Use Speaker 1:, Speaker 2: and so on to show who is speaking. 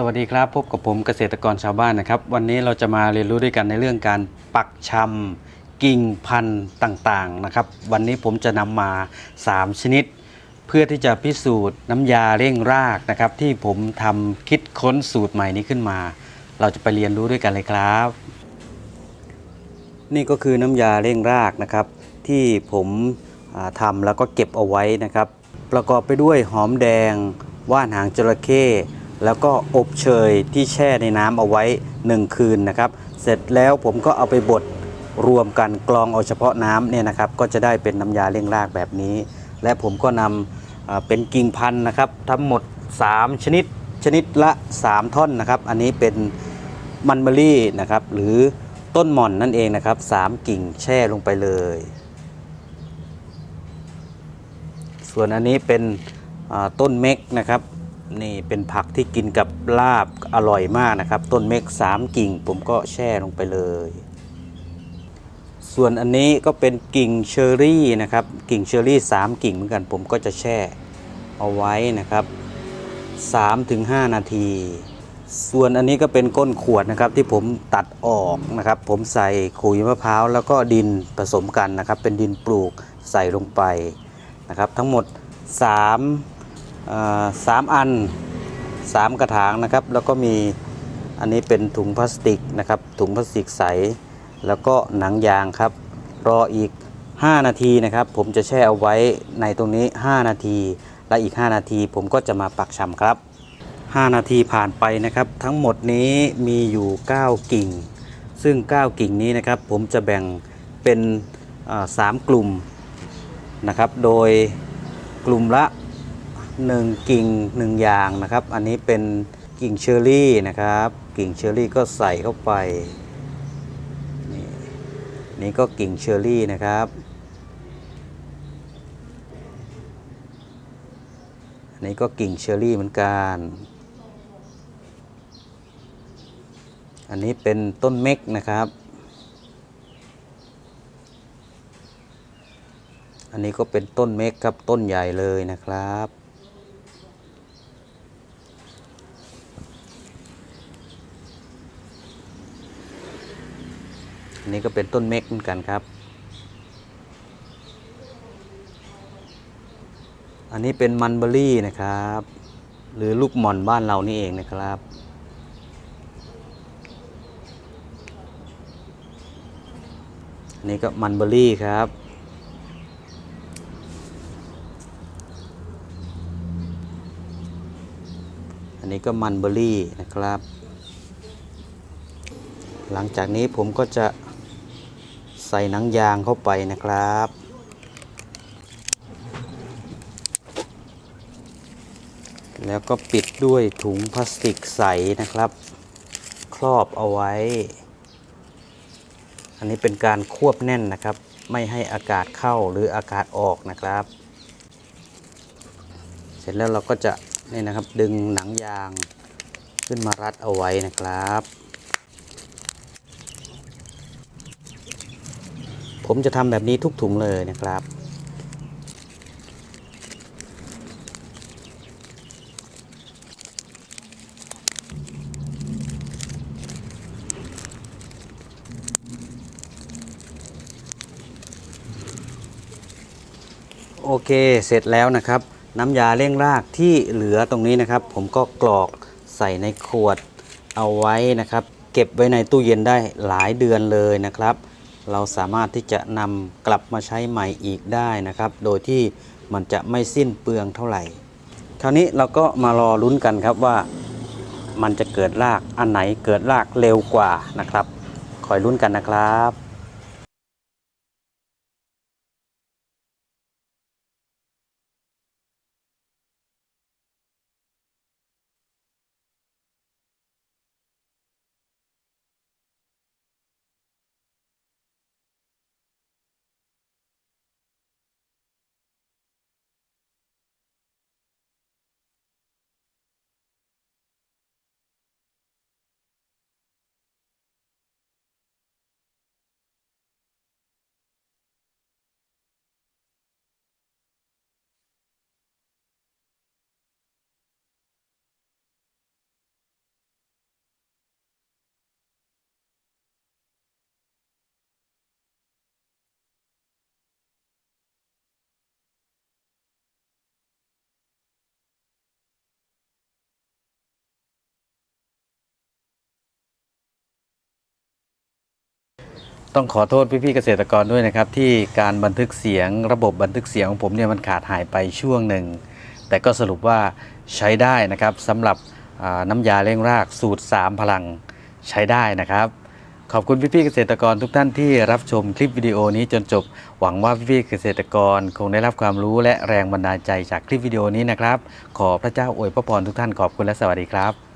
Speaker 1: สวัสดีครับ พบกับผมเกษตรกรชาวบ้านนะครับ วันนี้เราจะมาเรียนรู้ด้วยกันในเรื่องการปักชำกิ่งพันธุ์ต่างๆนะครับ วันนี้ผมจะนำมา 3 ชนิด เพื่อที่จะพิสูจน์น้ำยาเร่งรากนะครับ ที่ผมทำคิดค้นสูตรใหม่นี้ขึ้นมา เราจะไปเรียนรู้ด้วยกันเลยครับ นี่ก็คือน้ำยาเร่งรากนะครับ ที่ผมอ่าทำแล้วก็เก็บเอาไว้นะครับ ประกอบไปด้วยหอมแดงว่านหางจระเข้ แล้วก็อบเชยที่แช่ในน้ำเอาไว้ 1 คืนนะครับ เสร็จแล้วผมก็เอาไปบดรวมกันกรองเอาเฉพาะน้ำเนี่ยนะครับ ก็จะได้เป็นน้ำยาเร่งรากแบบนี้ และผมก็นำเป็นกิ่งพันธุ์นะครับ ทั้งหมด 3 ชนิดชนิดละ 3 ท่อนนะครับ อันนี้เป็นมันเบอรี่นะครับ หรือต้นหม่อนนั่นเองนะครับสามกิ่งแช่ลงไปเลย ส่วนอันนี้เป็นต้นเม็กนะครับ นี่เป็นผักที่กินกับลาบอร่อยมากนะครับ ต้นเม็กสามกิ่ง ผมก็แช่ลงไปเลย ส่วนอันนี้ก็เป็นกิ่งเชอรี่นะครับ กิ่งเชอรี่สามกิ่งเหมือนกัน ผมก็จะแช่เอาไว้นะครับ3-5 นาที ส่วนอันนี้ก็เป็นก้นขวดนะครับที่ผมตัดออกนะครับ ผมใส่ขุยมะพร้าวแล้วก็ดินผสมกันนะครับ เป็นดินปลูกใส่ลงไปนะครับ ทั้งหมด 3 สามอัน3กระถางนะครับ แล้วก็มีอันนี้เป็นถุงพลาสติกนะครับ ถุงพลาสติกใส แล้วก็หนังยางครับ รออีก 5 นาทีนะครับ ผมจะแช่เอาไว้ในตรงนี้ 5 นาที และอีก 5 นาทีผมก็จะมาปักชำครับ 5 นาทีผ่านไปนะครับ ทั้งหมดนี้มีอยู่ 9 กิ่ง ซึ่ง 9 กิ่งนี้นะครับ ผมจะแบ่งเป็นสามกลุ่มนะครับ โดยกลุ่มละ 1 กิ่ง 1 อย่างนะครับ อันนี้เป็นกิ่งเชอรี่นะครับ กิ่งเชอรี่ก็ใส่เข้าไป นี่นี่ก็กิ่งเชอรี่นะครับอันนี้ก็กิ่งเชอรี่เหมือนกัน อันนี้เป็นต้นเม็กนะครับ อันนี้ก็เป็นต้นเม็กครับต้นใหญ่เลยนะครับ อั นนี้ก็เป็นต้นเม็กเหมือนกันครับ อันนี้เป็นมันเบอรี่นะครับ หรือลูกหม่อนบ้านเรานี่เองนะครับอันนี้ก็มันเบอรี่ครับ อันนี้ก็มันเบอรี่นะครับหลังจากนี้ผมก็จะ ใส่หนังยางเข้าไปนะครับ แล้วก็ปิดด้วยถุงพลาสติกใสนะครับ ครอบเอาไว้ อันนี้เป็นการควบแน่นนะครับ ไม่ให้อากาศเข้าหรืออากาศออกนะครับ เสร็จแล้วเราก็จะนี่นะครับดึงหนังยางขึ้นมารัดเอาไว้นะครับ ผมจะทำแบบนี้ทุกถุงเลยนะครับโอเค เสร็จแล้วนะครับ น้ำยาเร่งรากที่เหลือตรงนี้นะครับ ผมก็กรอกใส่ในขวดเอาไว้นะครับ เก็บไว้ในตู้เย็นได้หลายเดือนเลยนะครับ เราสามารถที่จะนำกลับมาใช้ใหม่อีกได้นะครับ โดยที่มันจะไม่สิ้นเปลืองเท่าไหร่ คราวนี้เราก็มารอลุ้นกันครับว่ามันจะเกิดรากอันไหนเกิดรากเร็วกว่านะครับ คอยลุ้นกันนะครับ ต้องขอโทษพี่ๆเกษตรกรด้วยนะครับ ที่การบันทึกเสียงระบบบันทึกเสียงของผมเนี่ยมันขาดหายไปช่วงหนึ่ง แต่ก็สรุปว่าใช้ได้นะครับสำหรับน้ำยาเร่งรากสูตร 3 พลังใช้ได้นะครับ ขอบคุณพี่ๆเกษตรกรทุกท่านที่รับชมคลิปวิดีโอนี้จนจบ หวังว่าพี่ๆเกษตรกรคงได้รับความรู้และแรงบันดาลใจจากคลิปวิดีโอนี้นะครับ ขอพระเจ้าอวยพระพรทุกท่านขอบคุณและสวัสดีครับ